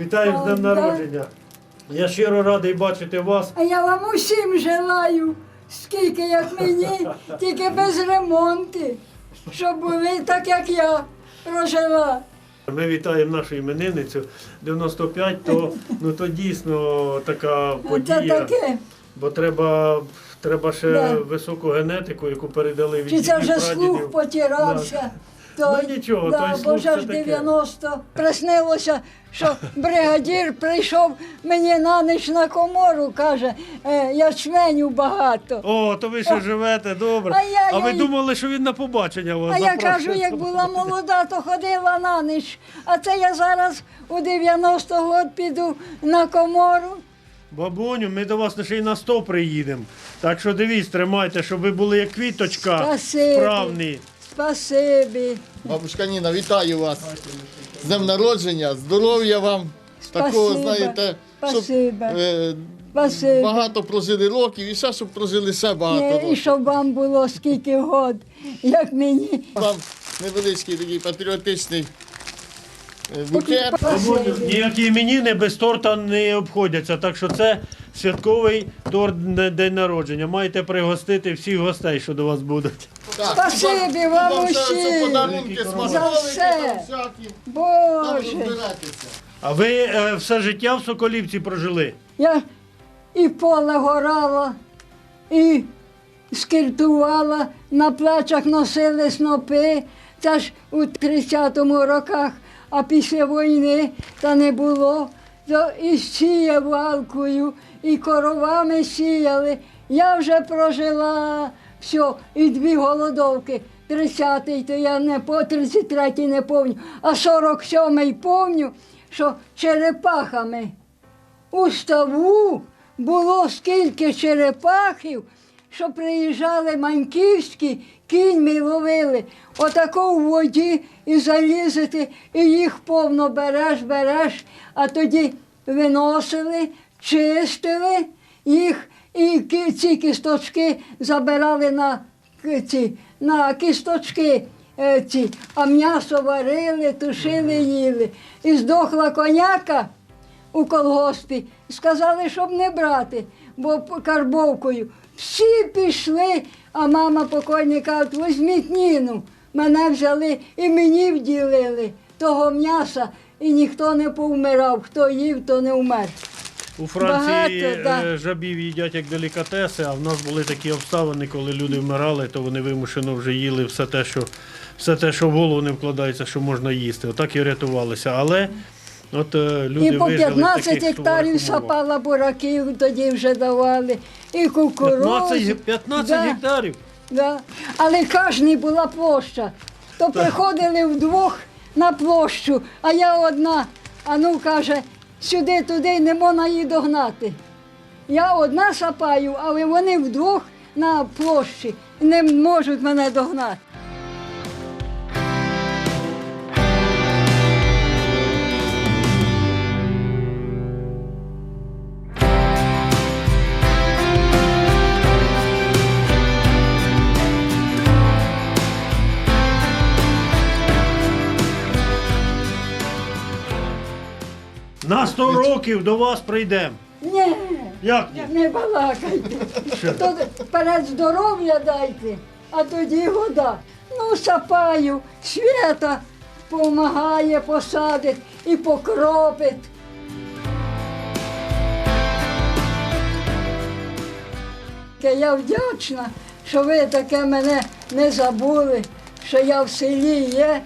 Вітаю з днем народження. Я щиро радий бачити вас. А я вам усім желаю, скільки як мені, тільки без ремонту, щоб були так, як я прожила. Ми вітаємо нашу іменинницю. 95, то, ну, то дійсно така Це таке. Бо треба, треба ще Да. високу генетику, яку передали від Чи це вже слух прадідів. Потирався? Ну, нічого, да, бо вже це ж 90 приснилося, що бригадір прийшов мені на ніч на комору, каже, е, ячменю багато. О, то ви ще живете, добре. А я- а ви я- думали, що він на побачення вас А я кажу, як була молода, то ходила на ніч. А це я зараз у 90 год піду на комору. Бабуню, ми до вас ще й на 100 приїдемо. Так що дивіться, тримайте, щоб ви були як квіточка, Спасибі. справні. Спасибі. Бабушка Ніна, вітаю вас. З днем народження, здоров'я вам. Такого, Спасибо. знаєте, щоб Спасибо. е, Спасибі. багато прожили років і ще, щоб прожили ще багато Ні, І років. щоб вам було скільки год, як мені. Вам невеличкий такий патріотичний е, букет. Спасибі. ніякі іменини без торта не обходяться, так що це святковий торт на день народження. Маєте пригостити всіх гостей, що до вас будуть. Так, Спасибі вам усім. подарунки, За все. Боже. А ви е, все життя в Соколівці прожили? Я і поле горала, і скіртувала, на плечах носили снопи. Це ж у 30-му роках, а після війни та не було. То і сіяв валкою, і коровами сіяли. Я вже прожила все, і дві голодовки. 30-й, то я не по 33-й не помню, а 47-й помню, що черепахами у ставу було скільки черепахів, що приїжджали маньківські, кіньми ловили. Отако в воді і залізати, і їх повно береш, береш, а тоді виносили, чистили їх, і ці кісточки забирали на ці, на кісточки. е, Ці, а м'ясо варили, тушили, їли. І здохла коняка, у колгоспі. Сказали, щоб не брати, бо карбовкою. Всі пішли, а мама покойника, от візьміть Ніну. Мене взяли і мені вділили того м'яса, і ніхто не повмирав. Хто їв, то не вмер. У Франції Багато, да. е, жабів їдять як делікатеси, а в нас були такі обставини, коли люди вмирали, то вони вимушено вже їли все те, що, все те, що в голову не вкладається, що можна їсти. Отак і рятувалися. Але от е, люди і по вижили в 15 таких гектарів суворих умовах. сапала бураків тоді вже давали, і кукурудзу. 15, 15 Да. гектарів. Да. Але кожній була площа. То приходили вдвох на площу, а я одна. А ну каже, сюди, туди не можна її догнати. Я одна сапаю, але вони вдвох на площі не можуть мене догнати. На 100 років до вас прийдемо. Ні, Як ні? не балакайте. То перед здоров'я дайте, а тоді года. Ну, сапаю, свята допомагає посадить і покропить. Я вдячна, що ви таке мене не забули, що я в селі є